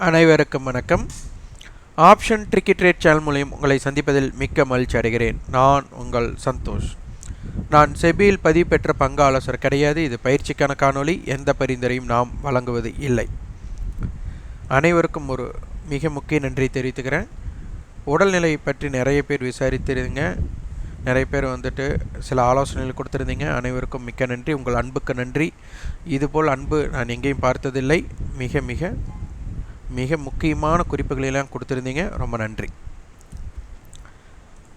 அனைவருக்கும் வணக்கம். Option tricky trade channel மூலியம் உங்களை சந்திப்பதில் மிக்க மகிழ்ச்சி அடைகிறேன். நான் உங்கள் சந்தோஷ். நான் செபியில் பதிவு பெற்ற பங்கு ஆலோசகர் கிடையாது. இது பயிற்சிக்கான காணொளி. எந்த பரிந்துரையும் நாம் வழங்குவது இல்லை. அனைவருக்கும் ஒரு மிக முக்கிய நன்றி தெரிவித்துக்கிறேன். உடல்நிலை பற்றி நிறைய பேர் விசாரித்திருந்தீங்க. நிறைய பேர் வந்துட்டு சில ஆலோசனைகள் கொடுத்துருந்தீங்க. அனைவருக்கும் மிக்க நன்றி. உங்கள் அன்புக்கு நன்றி. இதுபோல் அன்பு நான் எங்கேயும் பார்த்ததில்லை. மிக மிக மிக முக்கியமான குறிப்புகளெல்லாம் கொடுத்துருந்தீங்க. ரொம்ப நன்றி.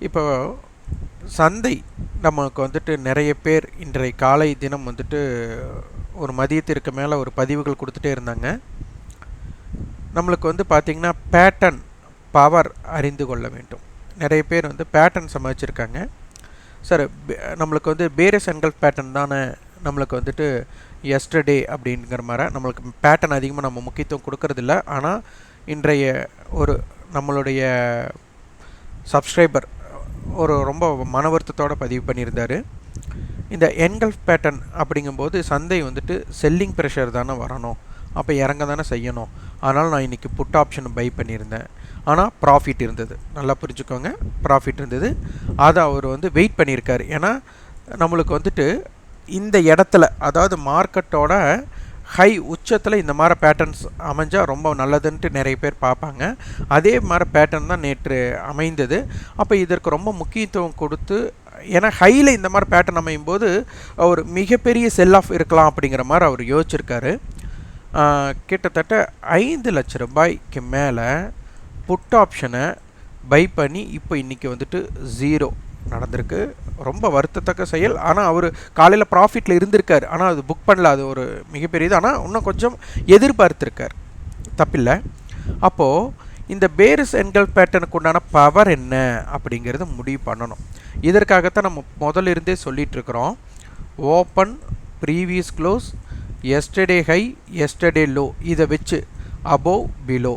இப்போ சந்தை நமக்கு வந்துட்டு நிறைய பேர் இன்றைய காலை தினம் வந்துட்டு ஒரு மதியத்திற்கு மேலே ஒரு பதிவுகள் கொடுத்துட்டே இருந்தாங்க. நம்மளுக்கு வந்து பார்த்திங்கன்னா பேட்டன் பவர் அறிந்து கொள்ள வேண்டும். நிறைய பேர் வந்து பேட்டர்ன் சமாளிச்சிருக்காங்க. சார் நம்மளுக்கு வந்து பேரஸ் என்கல் பேட்டர்ன் தானே நம்மளுக்கு வந்துட்டு எஸ்டர்டே அப்படிங்கிற மாதிரி நம்மளுக்கு பேட்டர்ன் அதிகமாக நம்ம முக்கியத்துவம் கொடுக்கறதில்ல. ஆனால் இன்றைய ஒரு நம்மளுடைய சப்ஸ்கிரைபர் ஒரு ரொம்ப மன வருத்தத்தோடு பதிவு பண்ணியிருந்தார். இந்த என்கல்ஃப் பேட்டர்ன் அப்படிங்கும்போது சந்தை வந்துட்டு செல்லிங் ப்ரெஷர் தானே வரணும். அப்போ இறங்க தானே செய்யணும். அதனால் நான் இன்றைக்கி புட் ஆப்ஷன் பை பண்ணியிருந்தேன். ஆனால் ப்ராஃபிட் இருந்தது. நல்லா புரிஞ்சுக்கோங்க ப்ராஃபிட் இருந்தது. அதை அவர் வந்து வெயிட் பண்ணியிருக்காரு. ஏன்னா நம்மளுக்கு வந்துட்டு இந்த இடத்துல அதாவது மார்க்கெட்டோட ஹை உச்சத்தில் இந்த மாதிரி பேட்டர்ன்ஸ் அமைஞ்சால் ரொம்ப நல்லதுன்ட்டு நிறைய பேர் பார்ப்பாங்க. அதே மாதிரி பேட்டர்ன் தான் நேற்று அமைந்தது. அப்போ இதற்கு ரொம்ப முக்கியத்துவம் கொடுத்து ஏன்னா ஹையில் இந்த மாதிரி பேட்டர்ன் அமையும் போது ஒரு மிகப்பெரிய செல் ஆஃப் இருக்கலாம் அப்படிங்கிற மாதிரி அவர் யோசிச்சிருக்காரு. கிட்டத்தட்ட ஐந்து லட்ச ரூபாய்க்கு மேலே புட் ஆப்ஷனை பை பண்ணி இப்போ இன்றைக்கி வந்துட்டு ஜீரோ நடந்திருக்கு. ரொம்ப வருத்தத்தக்க செயல். ஆனால் அவர் காலையில் ப்ராஃபிட்டில் இருந்திருக்கார். ஆனால் அது புக் பண்ணல. அது ஒரு மிகப்பெரியது. ஆனால் இன்னும் கொஞ்சம் எதிர்பார்த்துருக்கார். தப்பில்லை. அப்போது இந்த பேரிஸ் என்கல் பேட்டர்னுக்கு உண்டான பவர் என்ன? அப்படிங்கிறத முடிவு பண்ணணும். இதற்காகத்தான் நம்ம முதல்ல இருந்தே சொல்லிகிட்ருக்குறோம் open previous close yesterday high yesterday low இதை வச்சு above below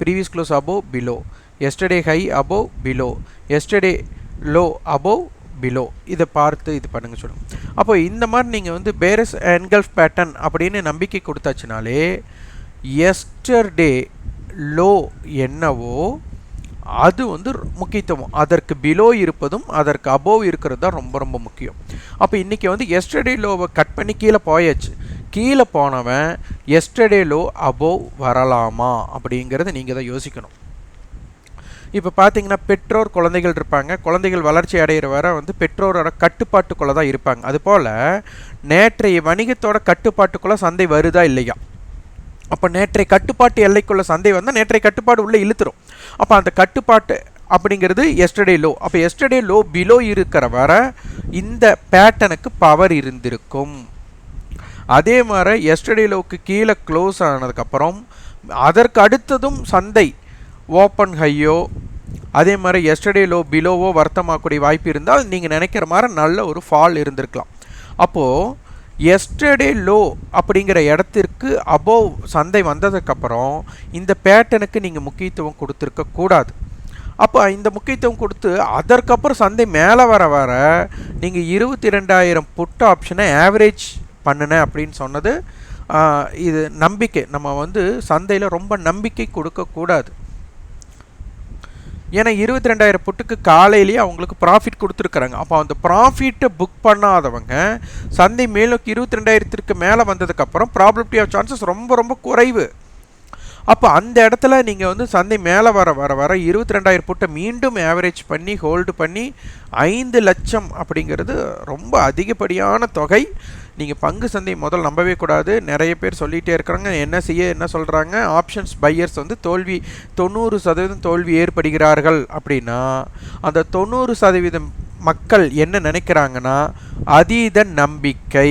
previous close above below yesterday high above below yesterday low above below இதை பார்த்து இது பண்ணுங்க சொல்லுங்கள் அப்போ இந்த மாதிரி நீங்கள் வந்து பேரஸ் என்கல்ஃப் பேட்டர்ன் அப்படின்னு நம்பிக்கை கொடுத்தாச்சுனாலே எஸ்டர்டே லோ என்னவோ அது வந்து முக்கியத்துவம். அதற்கு பிலோ இருப்பதும் அதற்கு அபோவ் இருக்கிறது தான் ரொம்ப ரொம்ப முக்கியம். அப்போ இன்றைக்கி வந்து எஸ்டர்டே லோவை கட் பண்ணி கீழே போயாச்சு. கீழே போனவன் எஸ்டர்டே லோ அபோவ் வரலாமா அப்படிங்கிறத நீங்கள் தான் யோசிக்கணும். இப்போ பார்த்தீங்கன்னா பெற்றோர் குழந்தைகள் இருப்பாங்க. குழந்தைகள் வளர்ச்சி அடைகிற வர வந்து பெற்றோரோட கட்டுப்பாட்டுக்குள்ளே தான் இருப்பாங்க. அதுபோல் நேற்றைய வணிகத்தோட கட்டுப்பாட்டுக்குள்ளே சந்தை வருதா இல்லையா? அப்போ நேற்றைய கட்டுப்பாட்டு எல்லைக்குள்ள சந்தை வந்தால் நேற்றைய கட்டுப்பாடு உள்ளே இழுத்துரும். அப்போ அந்த கட்டுப்பாட்டு அப்படிங்கிறது எஸ்டர்டே லோ அப்போ எஸ்டர்டே லோ பிலோ இருக்கிற வர இந்த பேட்டனுக்கு பவர் இருந்திருக்கும். அதே மாதிரி எஸ்டர்டே லோவுக்கு கீழே க்ளோஸ் ஆனதுக்கப்புறம் அதற்கு அடுத்ததும் சந்தை ஓப்பன் ஹையோ அதே மாதிரி எஸ்டர்டே லோ பிலோவோ வருத்தமாகக்கூடிய வாய்ப்பு இருந்தால் நீங்கள் நினைக்கிற மாதிரி நல்ல ஒரு ஃபால் இருந்திருக்கலாம். அப்போது எஸ்டர்டே லோ அப்படிங்கிற இடத்திற்கு அபோவ் சந்தை வந்ததுக்கப்புறம் இந்த பேட்டனுக்கு நீங்கள் முக்கியத்துவம் கொடுத்துருக்க கூடாது. அப்போ இந்த முக்கியத்துவம் கொடுத்து அதற்கப்புறம் சந்தை மேலே வர வர நீங்கள் இருபத்தி ரெண்டாயிரம் புட் ஆப்ஷனை ஆவரேஜ் பண்ணினேன் அப்படின்னு சொன்னது இது நம்பிக்கை. நம்ம வந்து சந்தையில் ரொம்ப நம்பிக்கை கொடுக்கக்கூடாது. ஏன்னா இருபத்தி ரெண்டாயிரம் புட்டுக்கு காலையிலேயே அவங்களுக்கு ப்ராஃபிட் கொடுத்துருக்குறாங்க. அப்போ அந்த ப்ராஃபிட்டை புக் பண்ணாதவங்க சந்தை மேலும் இருபத்தி ரெண்டாயிரத்திற்கு மேலே வந்ததுக்கப்புறம் ப்ராபபிலிட்டி ஆஃப் சான்சஸ் ரொம்ப ரொம்ப குறைவு. அப்போ அந்த இடத்துல நீங்கள் வந்து சந்தை மேலே வர வர வர இருபத்தி ரெண்டாயிரம் புட்டை மீண்டும் ஆவரேஜ் பண்ணி ஹோல்டு பண்ணி ஐந்து லட்சம் அப்படிங்கிறது ரொம்ப அதிகப்படியான தொகை. நீங்கள் பங்கு சந்தை முதல் நம்பவே கூடாது. நிறைய பேர் சொல்லிகிட்டே இருக்கிறாங்க. என்ன செய்ய என்ன சொல்கிறாங்க ஆப்ஷன்ஸ் பையர்ஸ் வந்து தோல்வி தொண்ணூறு சதவீதம் தோல்வி ஏற்படுகிறார்கள் அப்படின்னா அந்த தொண்ணூறு சதவீதம் மக்கள் என்ன நினைக்கிறாங்கன்னா அதீத நம்பிக்கை.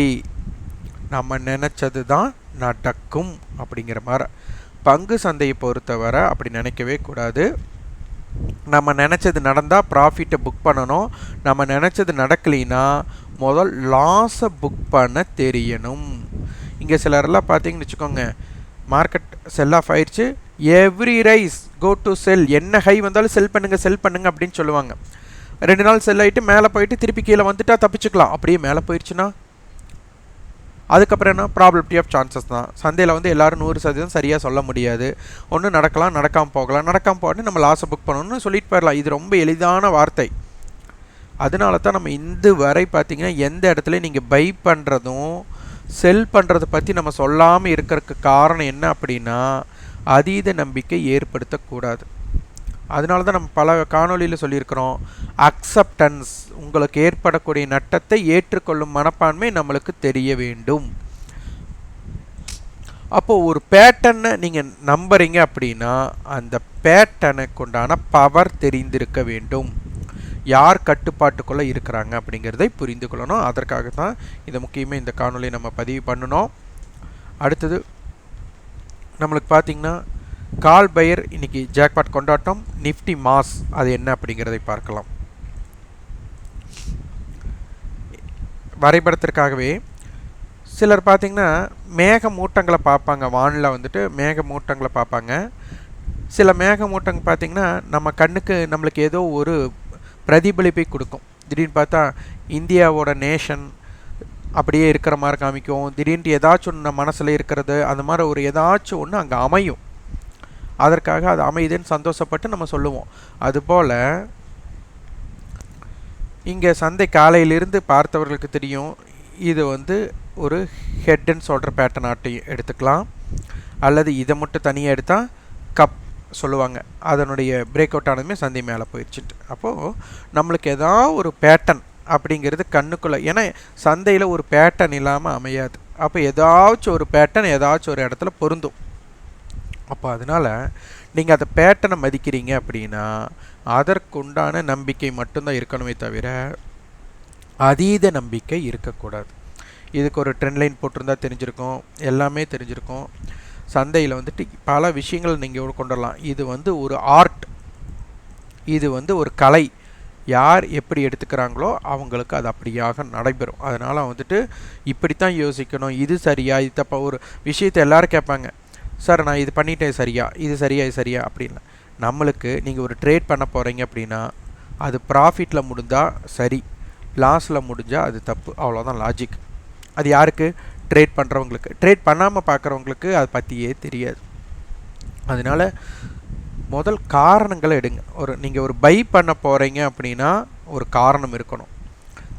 நம்ம நினச்சது தான் நடக்கும் அப்படிங்கிற மாதிரி. பங்கு சந்தையை பொறுத்தவரை அப்படி நினைக்கவே கூடாது. நம்ம நினச்சது நடந்தால் ப்ராஃபிட்டை புக் பண்ணணும். நம்ம நினச்சது நடக்கலைன்னா முதல் லாஸை புக் பண்ண தெரியணும். இங்கே சிலரெல்லாம் பார்த்தீங்கன்னு வச்சுக்கோங்க மார்க்கெட் செல் ஆஃப் ஆயிடுச்சு every rise go to sell என்ன ஹை வந்தாலும் செல் பண்ணுங்கள் செல் பண்ணுங்கள் அப்படின்னு சொல்லுவாங்க. ரெண்டு நாள் செல் ஆகிட்டு மேலே போயிட்டு திருப்பி கீழே வந்துட்டா தப்பிச்சுக்கலாம். அப்படியே மேலே போயிடுச்சுன்னா அதுக்கப்புறம் என்ன? ப்ராபிலிட்டி ஆஃப் சான்சஸ் தான். சந்தையில் வந்து எல்லோரும் நூறு சதவீதம் சரியாக சொல்ல முடியாது. ஒன்று நடக்கலாம் நடக்காமல் போகலாம். நடக்காமல் போகணும் நம்ம லாஸை புக் பண்ணணும்னு சொல்லிட்டு போயிடலாம். இது ரொம்ப எளிதான வார்த்தை. அதனால தான் நம்ம இந்த வரை பார்த்திங்கன்னா எந்த இடத்துல நீங்கள் பை பண்ணுறதும் செல் பண்ணுறதை பற்றி நம்ம சொல்லாமல் இருக்கிறதுக்கு காரணம் என்ன அப்படின்னா அதீத நம்பிக்கை ஏற்படுத்தக்கூடாது. அதனால தான் நம்ம பல காணொலியில் சொல்லியிருக்கிறோம். அக்செப்டன்ஸ் உங்களுக்கு ஏற்படக்கூடிய நட்டத்தை ஏற்றுக்கொள்ளும் மனப்பான்மை நம்மளுக்கு தெரிய வேண்டும். அப்போது ஒரு பேட்டனை நீங்கள் நம்புறீங்க அப்படின்னா அந்த பேட்டனுக்கு உண்டான பவர் தெரிந்திருக்க வேண்டும். யார் கட்டுப்பாட்டுக்குள்ளே இருக்கிறாங்க அப்படிங்கிறதை புரிந்து கொள்ளணும். அதற்காக தான் இதை முக்கியமாக இந்த காணொலியை நம்ம பதிவு பண்ணணும். அடுத்தது நம்மளுக்கு பார்த்திங்கன்னா கால் பையர் இன்னைக்கு ஜாக்பாட் கொண்டாட்டம் நிஃப்டி மாஸ் அது என்ன அப்படிங்கிறதை பார்க்கலாம். வரைபடத்திற்காகவே சிலர் பார்த்திங்கன்னா மேக மூட்டங்களை பார்ப்பாங்க வானில் வந்துட்டு மேக மூட்டங்களை பார்ப்பாங்க. சில மேக மூட்டங்க பார்த்திங்கன்னா நம்ம கண்ணுக்கு நம்மளுக்கு ஏதோ ஒரு பிரதிபலிப்பை கொடுக்கும். திடீர்னு பார்த்தா இந்தியாவோட நேஷன் அப்படியே இருக்கிற மாதிரி காமிக்கும். திடீர்னு ஏதாச்சும் ஒன்று மனசில் இருக்கிறது அந்த மாதிரி ஒரு ஏதாச்சும் ஒன்று அங்கே அமையும். அதற்காக அது அமையுதுன்னு சந்தோஷப்பட்டு நம்ம சொல்லுவோம். அதுபோல் இங்கே சந்தை காலையிலிருந்து பார்த்தவர்களுக்கு தெரியும் இது வந்து ஒரு ஹெட் அண்ட் ஷோல்டர் பேட்டர்ன் ஆட்டையும் எடுத்துக்கலாம். அல்லது இதை மட்டும் தனியாக எடுத்தால் கப் சொல்லுவாங்க. அதனுடைய பிரேக் அவுட் ஆனதுமே சந்தை மேலே போயிடுச்சுட்டு. அப்போது நம்மளுக்கு ஏதாவது ஒரு பேட்டர்ன் அப்படிங்கிறது கண்ணுக்குள்ளே ஏன்னா சந்தையில் ஒரு பேட்டர்ன் இல்லாமல் அமையாது. அப்போ ஏதாச்சும் ஒரு பேட்டர்ன் ஏதாச்சும் ஒரு இடத்துல பொருந்தும். அப்போ அதனால் நீங்கள் அதை பேட்டனை மதிக்கிறீங்க அப்படின்னா அதற்குண்டான நம்பிக்கை மட்டும்தான் இருக்கணுமே தவிர அதீத நம்பிக்கை இருக்கக்கூடாது. இதுக்கு ஒரு ட்ரெண்ட் லைன் போட்டிருந்தா தெரிஞ்சிருக்கும் எல்லாமே தெரிஞ்சிருக்கும். சந்தையில் வந்துட்டு பல விஷயங்கள் நீங்கள் கொண்டு வரலாம் இது வந்து ஒரு ஆர்ட் இது வந்து ஒரு கலை. யார் எப்படி எடுத்துக்கிறாங்களோ அவங்களுக்கு அது அப்படியாக நடைபெறும். அதனால் வந்துட்டு இப்படி தான் யோசிக்கணும். இது சரியா? இது தப்பா? ஒரு விஷயத்தை எல்லோரும் கேட்பாங்க. சார் நான் இது பண்ணிட்டேன் சரியா? இது சரியா இது சரியா? அப்படின்னு. நம்மளுக்கு நீங்கள் ஒரு ட்ரேட் பண்ண போகிறீங்க அப்படின்னா அது ப்ராஃபிட்டில் முடிஞ்சால் சரி. லாஸில் முடிஞ்சால் அது தப்பு. அவ்வளோதான் லாஜிக் அது யாருக்கு? ட்ரேட் பண்ணுறவங்களுக்கு ட்ரேட் பண்ணாமல் பார்க்குறவங்களுக்கு அதை பற்றியே தெரியாது. அதனால் முதல் காரணங்களை எடுங்க. ஒரு நீங்கள் ஒரு பை பண்ண போகிறீங்க அப்படின்னா ஒரு காரணம் இருக்கணும்.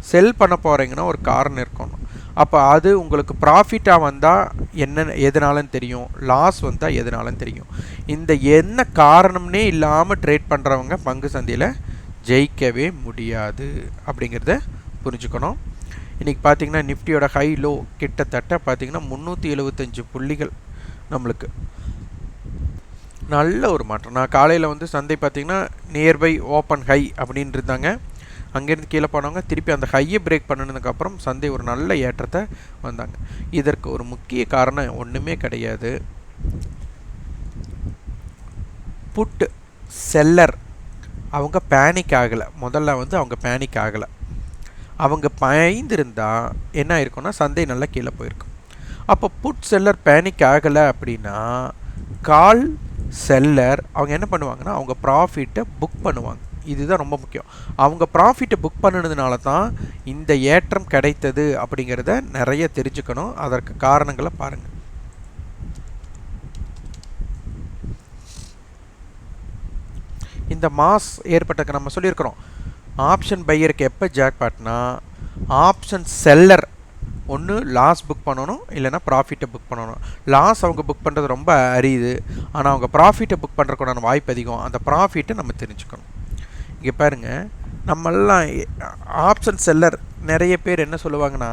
செல் பண்ண போகிறீங்கன்னா ஒரு காரணம் இருக்கணும். அப்போ அது உங்களுக்கு ப்ராஃபிட்டாக வந்தால் என்ன எதனாலன்னு தெரியும். லாஸ் வந்தால் எதனாலும் தெரியும். இந்த என்ன காரணம்னே இல்லாமல் ட்ரேட் பண்ணுறவங்க பங்கு சந்தையில் ஜெயிக்கவே முடியாது அப்படிங்கிறத புரிஞ்சுக்கணும். இன்றைக்கி பார்த்திங்கன்னா நிஃப்டியோட ஹை லோ கிட்டத்தட்ட பார்த்திங்கன்னா முந்நூற்றி எழுபத்தஞ்சு புள்ளிகள் நம்மளுக்கு. நல்ல ஒரு மாற்றம். நான் காலையில் வந்து சந்தை பார்த்திங்கன்னா நியர்பை ஓப்பன் ஹை அப்படின்னு இருந்தாங்க. அங்கேருந்து கீழே போனவங்க திருப்பி அந்த ஹையை பிரேக் பண்ணினதுக்கப்புறம் சந்தை ஒரு நல்ல ஏற்றத்தை வந்தாங்க. இதற்கு ஒரு முக்கிய காரணம் ஒன்றுமே கிடையாது. புட்டு செல்லர் அவங்க பேனிக் ஆகலை. முதல்ல வந்து அவங்க பேனிக் ஆகலை. அவங்க பயந்துருந்தால் என்ன ஆயிருக்கும்னா சந்தை நல்லா கீழே போயிருக்கும். அப்போ புட் செல்லர் பேனிக் ஆகலை அப்படின்னா கால் செல்லர் அவங்க என்ன பண்ணுவாங்கன்னா அவங்க ப்ராஃபிட்டை புக் பண்ணுவாங்க. இதுதான் ரொம்ப முக்கியம். அவங்க ப்ராஃபிட்டை புக் பண்ணினதுனால தான் இந்த ஏற்றம் கிடைத்தது அப்படிங்கிறத நிறைய தெரிஞ்சுக்கணும். அதற்கு காரணங்களை பாருங்கள் இந்த மாஸ் ஏற்பட்டதுக்கு நம்ம சொல்லியிருக்கிறோம். ஆப்ஷன் பையருக்கு எப்போ ஜாக்பாட்னா ஆப்ஷன் செல்லர் ஒன்று லாஸ் புக் பண்ணணும் இல்லைனா ப்ராஃபிட்டை புக் பண்ணணும். லாஸ் அவங்க புக் பண்ணுறது ரொம்ப அரியுது ஆனால் அவங்க ப்ராஃபிட்டை புக் பண்ணுறதுக்கான வாய்ப்பு அதிகம். அந்த ப்ராஃபிட்டை நம்ம தெரிஞ்சுக்கணும். இங்கே பாருங்கள் நம்மெல்லாம் ஆப்ஷன் செல்லர் நிறைய பேர் என்ன சொல்லுவாங்கன்னா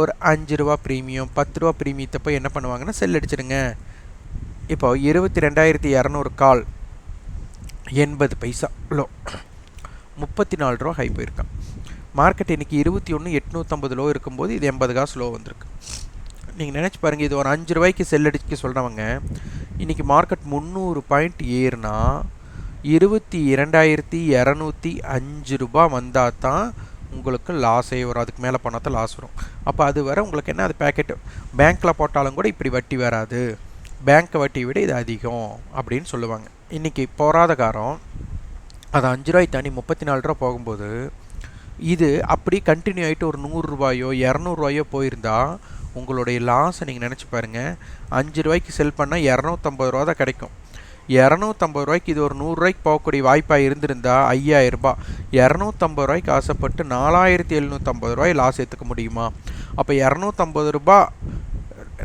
ஒரு அஞ்சு ரூபா ப்ரீமியம் பத்து ரூபா ப்ரீமியத்தை போய் என்ன பண்ணுவாங்கன்னா செல் அடிச்சிடுங்க. இப்போ இருபத்தி ரெண்டாயிரத்தி இரநூறு கால் எண்பது பைசா. லோ. முப்பத்தி நாலு ரூபா ஹை போயிருக்கான் மார்க்கெட் இன்றைக்கி இருபத்தி ஒன்று எட்நூற்றம்பது லோ இருக்கும்போது இது எண்பது காசு லோ வந்திருக்கு. நீங்கள் நினச்சி பாருங்கள் இது ஒரு அஞ்சு ரூபாய்க்கு செல் அடிக்க சொல்கிறவங்க இன்றைக்கி மார்க்கெட் முந்நூறு பாயிண்ட் ஏறுனா இருபத்தி இரண்டாயிரத்தி இரநூத்தி அஞ்சு ரூபா வந்தால் தான் உங்களுக்கு லாஸே வரும். அதுக்கு மேலே போனால் தான் லாஸ் வரும். அப்போ அது வர உங்களுக்கு என்ன? அது பேக்கெட் பேங்க்கில் போட்டாலும் கூட இப்படி வட்டி வராது. பேங்க் வட்டி விட இது அதிகம் அப்படின்னு சொல்லுவாங்க. இன்றைக்கி போராத காரம் அது அஞ்சு ரூபாய் தாண்டி முப்பத்தி நாலு ரூபா போகும்போது இது அப்படி கண்டினியூ ஆகிட்டு ஒரு நூறுரூவாயோ இரநூறுவாயோ போயிருந்தால் உங்களுடைய லாஸை நீங்கள் நினச்சி பாருங்கள் அஞ்சு ரூபாய்க்கு செல் பண்ணால் இரநூத்தம்பது ரூபா தான் கிடைக்கும். இரநூத்தம்பது ரூபாய்க்கு இது ஒரு நூறுரூவாய்க்கு போகக்கூடிய வாய்ப்பாக இருந்திருந்தா ஐயாயிரம் ரூபாய். இரநூத்தம்பது ரூபாய்க்கு ஆசைப்பட்டு நாலாயிரத்தி எழுநூற்றம்பது ரூபாய் லாஸ் ஏற்றுக்க முடியுமா? அப்போ இரநூத்தம்பது ரூபாய்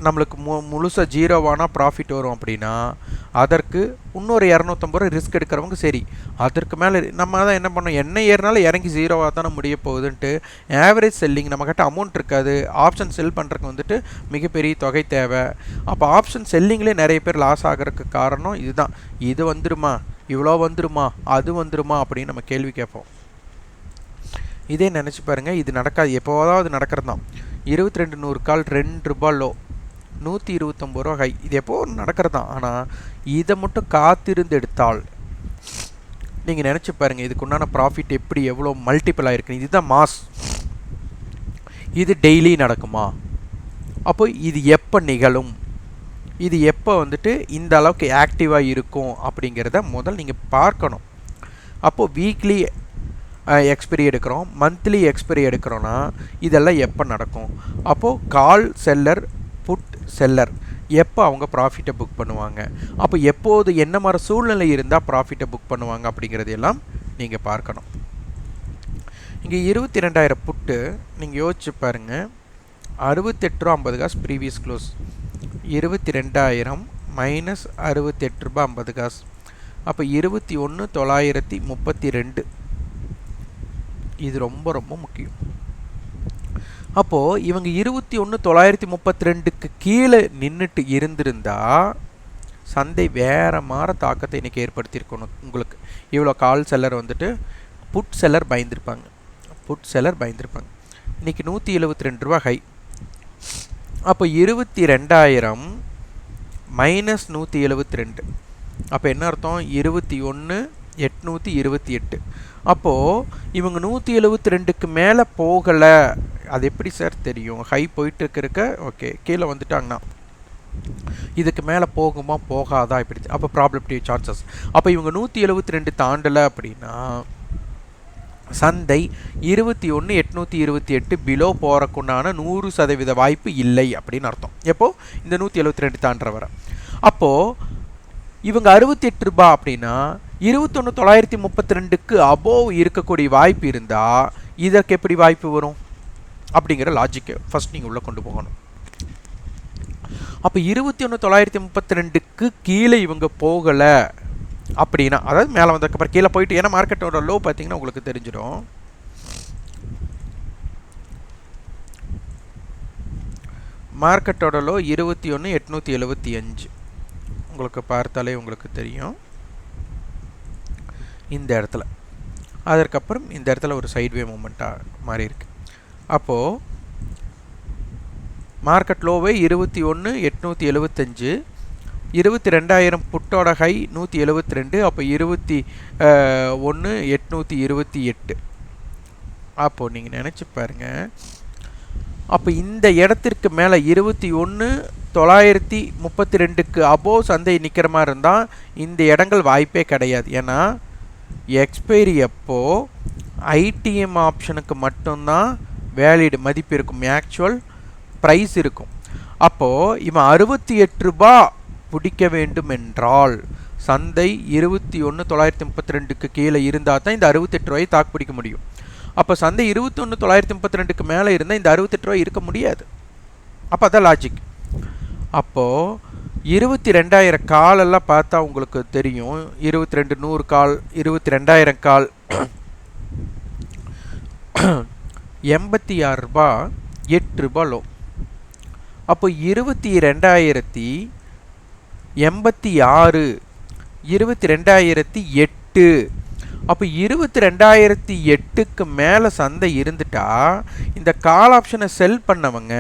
நம்மளுக்கு மு முழுசாக ஜீரோவானா ப்ராஃபிட் வரும் அப்படின்னா அதற்கு இன்னொரு இரநூத்தம்பது ரூபா ரிஸ்க் எடுக்கிறவங்க சரி. அதற்கு மேலே நம்ம தான் என்ன பண்ணோம் என்ன ஏறினாலும் இறங்கி ஜீரோவாக தானே முடிய போகுதுன்ட்டு ஆவரேஜ் செல்லிங் நம்மக்கிட்ட அமௌண்ட் இருக்காது. ஆப்ஷன் செல் பண்ணுறதுக்கு வந்துட்டு மிகப்பெரிய தொகை தேவை. அப்போ ஆப்ஷன் செல்லிங்லேயே நிறைய பேர் லாஸ் ஆகிறதுக்கு காரணம் இதுதான். இது வந்துருமா? இவ்வளோ வந்துருமா? அது வந்துருமா? அப்படின்னு நம்ம கேள்வி கேட்போம். இதே நினச்சி பாருங்கள் இது நடக்காது. எப்போதாவது நடக்கிறது தான் இருபத்தி ரெண்டு நூறு கால் ரெண்டு ரூபா லோ நூற்றி இருபத்தொம்பது ரூபா ஹை இது எப்போ நடக்கிறது? தான் ஆனால் இதை மட்டும் காத்திருந்து எடுத்தால் நீங்கள் நினச்சி பாருங்கள் இதுக்கு உண்டான ப்ராஃபிட் எப்படி எவ்வளோ மல்டிபிள் ஆகிருக்கு இதுதான் மாஸ் இது டெய்லி நடக்குமா? அப்போ இது எப்போ நிகழும்? இது எப்போ வந்துட்டு இந்த அளவுக்கு ஆக்டிவாக இருக்கும் அப்படிங்கிறத முதல் நீங்கள் பார்க்கணும். அப்போது வீக்லி எக்ஸ்பிரி எடுக்கிறோம். மந்த்லி எக்ஸ்பிரி எடுக்கிறோன்னா இதெல்லாம் எப்போ நடக்கும்? அப்போது கால் செல்லர் புட் செல்லர் எப்போ அவங்க ப்ராஃபிட்டை புக் பண்ணுவாங்க? அப்போ எப்போது என்ன மாதிரி சூழ்நிலை இருந்தால் ப்ராஃபிட்டை புக் பண்ணுவாங்க அப்படிங்கிறதையெல்லாம் நீங்கள் பார்க்கணும். இங்கே இருபத்தி ரெண்டாயிரம் புட்டு. நீங்கள் யோசிச்சு பாருங்கள் அறுபத்தெட்டு ரூபா ஐம்பது காசு ப்ரீவியஸ் க்ளோஸ் இருபத்தி ரெண்டாயிரம் மைனஸ் அறுபத்தெட்டு ரூபா ஐம்பது காசு. அப்போ இருபத்தி ஒன்று தொள்ளாயிரத்தி முப்பத்தி ரெண்டு. இது ரொம்ப ரொம்ப முக்கியம். அப்போது இவங்க இருபத்தி ஒன்று தொள்ளாயிரத்தி முப்பத்தி ரெண்டுக்கு கீழே நின்றுட்டு இருந்திருந்தா சந்தை வேறு மாற தாக்கத்தை இன்றைக்கி ஏற்படுத்தியிருக்கணும் உங்களுக்கு. இவ்வளோ கால் செல்லர் வந்துட்டு புட் செல்லர் பயந்துருப்பாங்க. புட் செல்லர் பயந்துருப்பாங்க. இன்றைக்கி நூற்றி எழுபத்தி ரெண்டு ரூபா ஹை அப்போ இருபத்தி ரெண்டாயிரம் மைனஸ் நூற்றி எழுபத்தி ரெண்டு. அப்போ என்ன அர்த்தம்? இருபத்தி ஒன்று எட்நூற்றி இருபத்தி எட்டு. அப்போது இவங்க நூற்றி எழுபத்தி ரெண்டுக்கு மேலே போகலை. அது எப்படி சார் தெரியும்? ஹை போயிட்டு இருக்கிறக்க ஓகே கீழே வந்துட்டாங்கன்னா. இதுக்கு மேலே போகுமா போகாதா? இப்படி அப்போ ப்ராப்ளம்டி சான்சஸ் அப்போ இவங்க நூற்றி எழுபத்தி ரெண்டு தாண்டலை அப்படின்னா சந்தை இருபத்தி ஒன்று எட்நூற்றி இருபத்தி எட்டு பிலோ போகிறக்குண்டான நூறு சதவீத வாய்ப்பு இல்லை அப்படின்னு அர்த்தம். எப்போது இந்த நூற்றி எழுபத்தி ரெண்டு தாண்டுற வர. அப்போது இவங்க அறுபத்தி எட்டு ரூபா அப்படின்னா இருபத்தொன்று தொள்ளாயிரத்தி முப்பத்தி ரெண்டுக்கு அபோவ் இருக்கக்கூடிய வாய்ப்பு இருந்தால் இதற்கு எப்படி வாய்ப்பு வரும்? அப்படிங்கிற லாஜிக்கை ஃபஸ்ட் நீங்கள் உள்ளே கொண்டு போகணும். அப்போ இருபத்தி ஒன்று தொள்ளாயிரத்தி முப்பத்தி ரெண்டுக்கு கீழே இவங்க போகலை அப்படின்னா அதாவது மேலே வந்ததுக்கப்புறம் கீழே போயிட்டு ஏன்னா மார்க்கெட்டோட லோ பார்த்தீங்கன்னா உங்களுக்கு தெரிஞ்சிடும். மார்க்கெட்டோட லோ இருபத்தி ஒன்று எட்நூற்றி எழுபத்தி அஞ்சு. உங்களுக்கு பார்த்தாலே உங்களுக்கு தெரியும். இந்த இடத்துல. அதற்கப்புறம் இந்த இடத்துல ஒரு சைட்வே மூமெண்ட்டாக மாறி இருக்குது அப்போது மார்க்கெட் லோவே இருபத்தி ஒன்று எட்நூற்றி எழுபத்தஞ்சு இருபத்தி ரெண்டாயிரம் புட்டோட ஹை நூற்றி எழுபத்தி ரெண்டு அப்போ இருபத்தி ஒன்று எட்நூற்றி இருபத்தி எட்டு. அப்போது நீங்கள் நினச்சி பாருங்கள் அப்போ இந்த இடத்திற்கு மேலே இருபத்தி ஒன்று தொள்ளாயிரத்தி முப்பத்தி ரெண்டுக்கு அபோவ் சந்தை நிற்கிற மாதிரி இருந்தால் இந்த இடங்கள் வாய்ப்பே கிடையாது. ஏன்னா எக்ஸ்பைரி அப்போ ஐடிஎம் ஆப்ஷனுக்கு மட்டும்தான் வேலிடு மதிப்பு இருக்கும். ஆக்சுவல் ப்ரைஸ் இருக்கும். அப்போது இவன் அறுபத்தி எட்டு ரூபா பிடிக்க வேண்டும் என்றால் சந்தை இருபத்தி ஒன்று தொள்ளாயிரத்தி முப்பத்தி ரெண்டுக்கு கீழே இருந்தால் தான் இந்த அறுபத்தெட்டு ரூபாயை தாக்கு பிடிக்க முடியும். அப்போ சந்தை இருபத்தொன்று தொள்ளாயிரத்தி முப்பத்தி ரெண்டுக்கு மேலே இருந்தால் இந்த அறுபத்தெட்டு ரூபாய் இருக்க முடியாது. அப்போ அதான் லாஜிக் அப்போது இருபத்தி ரெண்டாயிரம் காலெல்லாம் பார்த்தா உங்களுக்கு தெரியும். இருபத்தி ரெண்டு நூறு கால் இருபத்தி ரெண்டாயிரம் கால். எண்பத்தி ஆறு ரூபா எட்டு ரூபா லோ. அப்போ இருபத்தி ரெண்டாயிரத்தி எண்பத்தி ஆறு இருபத்தி ரெண்டாயிரத்தி எட்டு. அப்போ இருபத்தி ரெண்டாயிரத்தி எட்டுக்கு மேலே சந்தை இருந்துட்டா இந்த கால் ஆப்ஷனை செல் பண்ணவங்க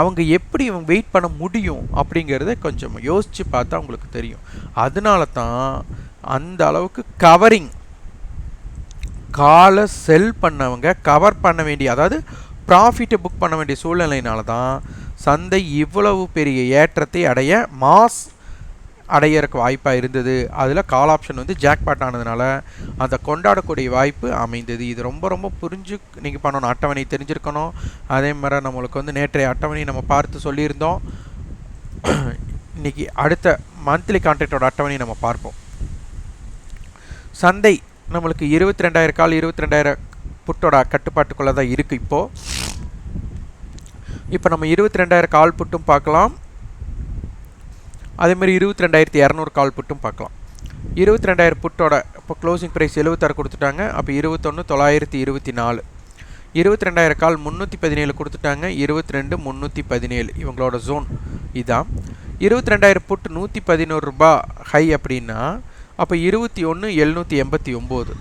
அவங்க எப்படி இவங்க வெயிட் பண்ண முடியும் அப்படிங்கிறத கொஞ்சம் யோசித்து பார்த்தா அவங்களுக்கு தெரியும். அதனால தான் அந்த அளவுக்கு கவரிங் காலை செல் பண்ணவங்க கவர் பண்ண வேண்டிய அதாவது ப்ராஃபிட்டை புக் பண்ண வேண்டிய சூழ்நிலையினால தான் சந்தை இவ்வளவு பெரிய ஏற்றத்தை அடைய மாஸ் அடையறக்கு வாய்ப்பாக இருந்தது. அதில் கால் ஆப்ஷன் வந்து ஜாக்பாட் ஆனதுனால அந்த கொண்டாடக்கூடிய வாய்ப்பு அமைந்தது. இது ரொம்ப ரொம்ப புரிஞ்சு நீங்கள் பண்ணணும். அட்டவணை தெரிஞ்சிருக்கணும். அதே மாதிரி நம்மளுக்கு வந்து நேற்றைய அட்டவணை நம்ம பார்த்து சொல்லியிருந்தோம். இன்றைக்கி அடுத்த மந்த்லி கான்ட்ராக்டோட அட்டவணையை நம்ம பார்ப்போம். சந்தை நம்மளுக்கு இருபத்தி ரெண்டாயிரம் கால் இருபத்தி ரெண்டாயிரம் புட்டோட கட்டுப்பாட்டுக்குள்ளே தான் இருக்குது இப்போது இப்போ நம்ம இருபத்தி ரெண்டாயிரம் கால் புட்டும் பார்க்கலாம். அதேமாதிரி இருபத்தி ரெண்டாயிரத்தி இரநூறு கால் புட்டும் பார்க்கலாம். இருபத்தி ரெண்டாயிரம் புட்டோட இப்போ க்ளோசிங் ப்ரைஸ் எழுபத்தாறு கொடுத்துட்டாங்க. அப்போ இருபத்தொன்று தொள்ளாயிரத்தி இருபத்தி நாலு இருபத்தி ரெண்டாயிரம் கால் முந்நூற்றி பதினேழு கொடுத்துட்டாங்க. இருபத்தி ரெண்டு முந்நூற்றி பதினேழு. இவங்களோட ஜோன் இதான். இருபத்தி ரெண்டாயிரம் புட்டு நூற்றி பதினோரு ரூபா ஹை அப்படின்னா அப்போ இருபத்தி ஒன்று எழுநூற்றி எண்பத்தி ஒம்பது.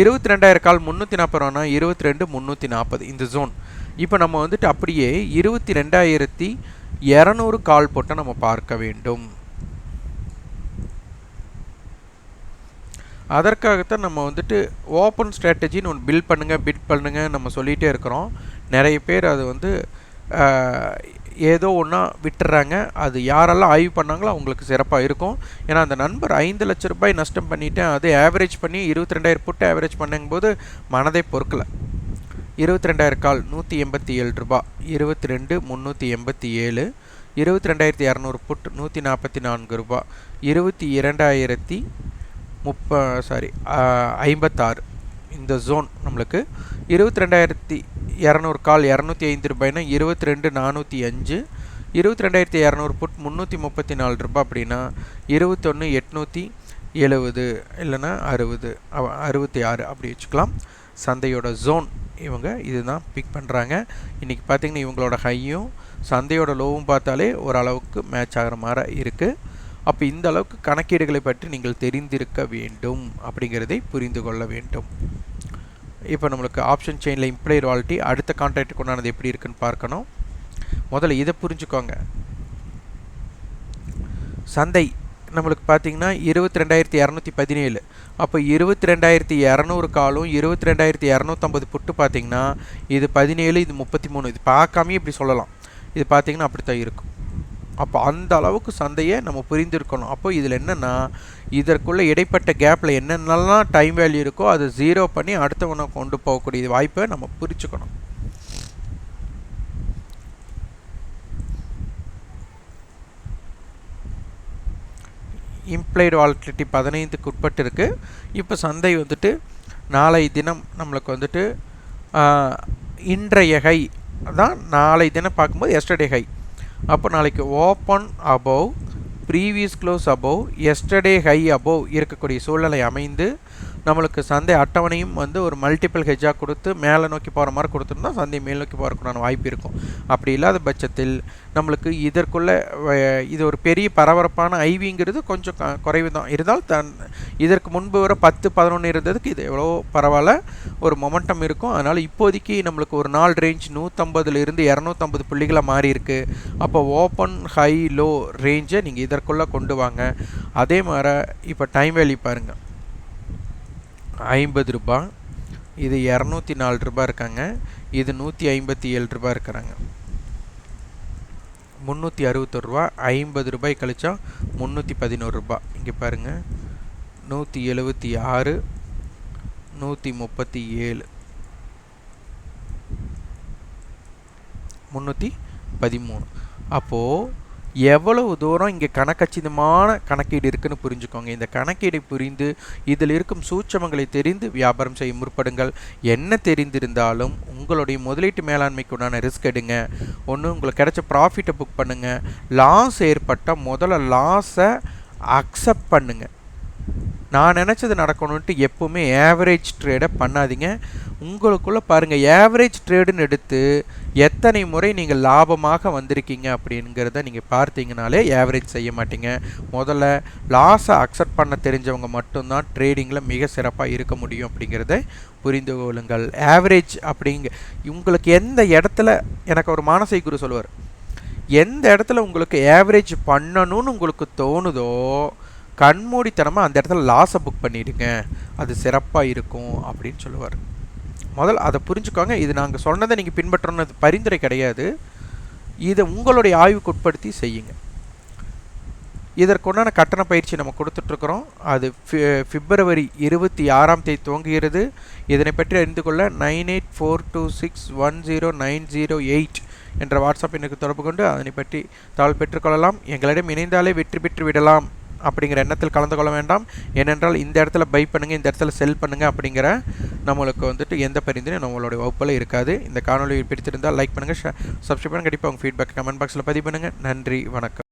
இருபத்தி ரெண்டாயிரம் கால் முந்நூற்றி நாற்பது ரூபானா இருபத்தி ரெண்டு முந்நூற்றி நாற்பது இந்த ஜோன் இப்போ நம்ம வந்துட்டு அப்படியே இருபத்தி ரெண்டாயிரத்தி இரநூறு கால் போட்டை நம்ம பார்க்க வேண்டும். அதற்காகத்தான் நம்ம வந்துட்டு ஓப்பன் ஸ்ட்ராட்டஜின்னு ஒன்று பில்ட் பண்ணுங்கள் பிட் பண்ணுங்கள் நம்ம சொல்லிகிட்டே இருக்கிறோம். நிறைய பேர் அது வந்து ஏதோ ஒன்றா விட்டுறாங்க. அது யாரெல்லாம் ஆய்வு பண்ணாங்களோ அவங்களுக்கு சிறப்பாக இருக்கும். ஏன்னா அந்த நண்பர் ஐந்து லட்ச ரூபாய் நஷ்டம் பண்ணிவிட்டேன் அது ஆவரேஜ் பண்ணி இருபத்தி ரெண்டாயிரம் புட்டு ஆவரேஜ் பண்ணும்போது மனதை பொறுக்கலை. இருபத்தி ரெண்டாயிரம் கால் நூற்றி எண்பத்தி ஏழு ரூபா. இருபத்தி ரெண்டு முந்நூற்றி எண்பத்தி ஏழு இருபத்தி ரெண்டாயிரத்தி இரநூறு புட் நூற்றி நாற்பத்தி நான்கு ரூபா. இருபத்தி இரண்டாயிரத்தி முப்ப சாரி ஐம்பத்தாறு. இந்த ஜோன் நம்மளுக்கு இருபத்தி ரெண்டாயிரத்தி இரநூறு கால் இரநூத்தி ஐந்து ரூபாய்னா இருபத்தி ரெண்டு நானூற்றி அஞ்சு. இருபத்தி ரெண்டாயிரத்தி இரநூறு புட் முந்நூற்றி முப்பத்தி நாலு ரூபாய் அப்படின்னா இருபத்தொன்று எட்நூற்றி எழுபது இல்லைன்னா அறுபது அறுபத்தி ஆறு அப்படி வச்சுக்கலாம். சந்தையோட ஜோன் இவங்க இதுதான் பிக் பண்ணுறாங்க இன்றைக்கி பார்த்திங்கன்னா இவங்களோட ஹையும் சந்தையோட லோவும் பார்த்தாலே ஓரளவுக்கு மேட்ச் ஆகிற மாதிரி இருக்குது அப்போ இந்த அளவுக்கு கணக்கீடுகளை பற்றி நீங்கள் தெரிந்திருக்க வேண்டும் அப்படிங்கிறதை புரிந்து கொள்ள வேண்டும். இப்போ நம்மளுக்கு ஆப்ஷன் செயினில் இம்ப்ளாயர் வாலிட்டி அடுத்த கான்ட்ராக்ட் கொண்டானது எப்படி இருக்குன்னு பார்க்கணும். முதல்ல இதை புரிஞ்சுக்கோங்க. சந்தை நம்மளுக்கு பார்த்தீங்கன்னா இருபத்தி ரெண்டாயிரத்தி இரநூத்தி பதினேழு. அப்போ இருபத்தி ரெண்டாயிரத்தி இரநூறு காலும் இருபத்தி ரெண்டாயிரத்தி இரநூத்தம்பது புட்டு பார்த்தீங்கன்னா இது பதினேழு இது முப்பத்தி மூணு. இது பார்க்காமே இப்படி சொல்லலாம். இது பார்த்தீங்கன்னா அப்படி தான் இருக்கும். அப்போ அந்த அளவுக்கு சந்தையை நம்ம புரிந்திருக்கணும். அப்போ இதில் என்னென்னா இதற்குள்ளே இடைப்பட்ட கேப்பில் என்னென்னலாம் டைம் வேல்யூ இருக்கோ அதை ஜீரோ பண்ணி அடுத்தவனை கொண்டு போகக்கூடிய வாய்ப்பை நம்ம புரிச்சுக்கணும் இம்ப்ளைடு வால்டிலிட்டி பதினைந்துக்கு உட்பட்டு இருக்குது இப்போ சந்தை வந்துட்டு நாளை தினம் நம்மளுக்கு வந்துட்டு இன்றைய ஹை தான் நாளை தினம் பார்க்கும்போது எஸ்டர்டே ஹை அப்போ நாளைக்கு open above previous close above yesterday high above இருக்கக்கூடிய சூழ்நிலை அமைந்து நம்மளுக்கு சந்தை அட்டவணையும் வந்து ஒரு மல்டிபிள் ஹெஜ்ஜாக கொடுத்து மேலே நோக்கி போகிற மாதிரி கொடுத்துருந்தா சந்தை மேல் நோக்கி போகிறதுக்குண்டான வாய்ப்பு இருக்கும். அப்படி இல்லாத பட்சத்தில் நம்மளுக்கு இதற்குள்ளே இது ஒரு பெரிய பரபரப்பான ஐவிங்கிறது கொஞ்சம் குறைவு தான் இருந்தால் தன் இதற்கு முன்பு வர பத்து பதினொன்று இருந்ததுக்கு இது எவ்வளோ பரவாயில்ல ஒரு மொமெண்டம் இருக்கும். அதனால் இப்போதைக்கு நம்மளுக்கு ஒரு நாள் ரேஞ்ச் நூற்றம்பதுலேருந்து இரநூத்தம்பது புள்ளிகளாக மாறி இருக்குது அப்போ ஓப்பன் ஹை லோ ரேஞ்சை நீங்கள் இதற்குள்ளே கொண்டு வாங்க. அதே மாதிரி இப்போ டைம் வேலி பாருங்கள் ஐம்பது ரூபா. இது இரநூத்தி நாலு ரூபா இருக்காங்க. இது நூற்றி ஐம்பத்தி ஏழு ரூபா இருக்கிறாங்க. முந்நூற்றி அறுபத்தொரு ரூபா. ஐம்பது ரூபாய் கழிச்சா முந்நூற்றி பதினோரு ரூபா. இங்கே பாருங்கள் நூற்றி எழுபத்தி ஆறு நூற்றி முப்பத்தி ஏழு முந்நூற்றி பதிமூணு அப்போது எவ்வளவு தூரம் இங்கே கணக்கச்சிதமான கணக்கீடு இருக்குன்னு புரிஞ்சுக்கோங்க. இந்த கணக்கீடை புரிந்து இதில் இருக்கும் சூட்சமங்களை தெரிந்து வியாபாரம் செய்ய முற்படுங்கள். என்ன தெரிந்திருந்தாலும் உங்களுடைய முதலீட்டு மேலாண்மைக்கு உண்டான ரிஸ்க் எடுங்க. ஒன்று உங்களுக்கு கிடைச்ச ப்ராஃபிட்டை புக் பண்ணுங்கள் லாஸ் ஏற்பட்டால் முதல்ல லாஸை அக்செப்ட் பண்ணுங்கள் நான் நினச்சது நடக்கணுன்ட்டு எப்போவுமே ஆவரேஜ் ட்ரேடை பண்ணாதீங்க. உங்களுக்குள்ளே பாருங்கள் ஆவரேஜ் ட்ரேடுன்னு எடுத்து எத்தனை முறை நீங்கள் லாபமாக வந்திருக்கீங்க அப்படிங்கிறத நீங்கள் பார்த்தீங்கனாலே ஏவரேஜ் செய்ய மாட்டீங்க. முதல்ல லாஸை அக்செப்ட் பண்ண தெரிஞ்சவங்க மட்டும்தான் ட்ரேடிங்கில் மிக சிறப்பாக இருக்க முடியும் அப்படிங்கிறத புரிந்து கொள்ளுங்கள். ஆவரேஜ் அப்படிங்க உங்களுக்கு எந்த இடத்துல எனக்கு ஒரு மானசை குரு சொல்லுவார் எந்த இடத்துல உங்களுக்கு ஆவரேஜ் பண்ணணும்னு உங்களுக்கு தோணுதோ கண்மூடித்தனமாக அந்த இடத்துல லாஸை புக் பண்ணிவிடுங்க அது சிறப்பாக இருக்கும் அப்படின்னு சொல்லுவார். முதல் அதை புரிஞ்சுக்கோங்க. இது நாங்கள் சொன்னதை நீங்கள் பின்பற்றணும் பரிந்துரை கிடையாது. இதை உங்களுடைய ஆய்வுக்கு உட்படுத்தி செய்யுங்க. இதற்குண்டான கட்டண பயிற்சி நம்ம கொடுத்துட்ருக்குறோம். அது ஃபி பிப்ரவரி இருபத்தி ஆறாம் தேதி துவங்குகிறது. இதனை பற்றி அறிந்து கொள்ள nine eight four two six one zero nine zero eight என்ற வாட்ஸ்அப் எனக்கு தொடர்பு கொண்டு அதனை பற்றி தகவல் பெற்றுக்கொள்ளலாம். எங்களிடம் இணைந்தாலே வெற்றி பெற்று விடலாம். அப்படிங்கிற எண்ணத்தில் கலந்து கொள்ள வேண்டாம். ஏனென்றால் இந்த இடத்துல பை பண்ணுங்கள் இந்த இடத்துல செல் பண்ணுங்கள் அப்படிங்கிற நம்மளுக்கு வந்துட்டு எந்த பரிந்துரையும் நம்மளுடைய வகுப்பில் இருக்காது. இந்த காணொலி பிடித்திருந்தால் லைக் பண்ணுங்கள் சப்ஸ்கிரைப் பண்ணுங்கள் கண்டிப்பாக உங்கள் ஃபீட்பேக் கமெண்ட் பாக்ஸில் பதிவு பண்ணுங்கள் நன்றி வணக்கம்.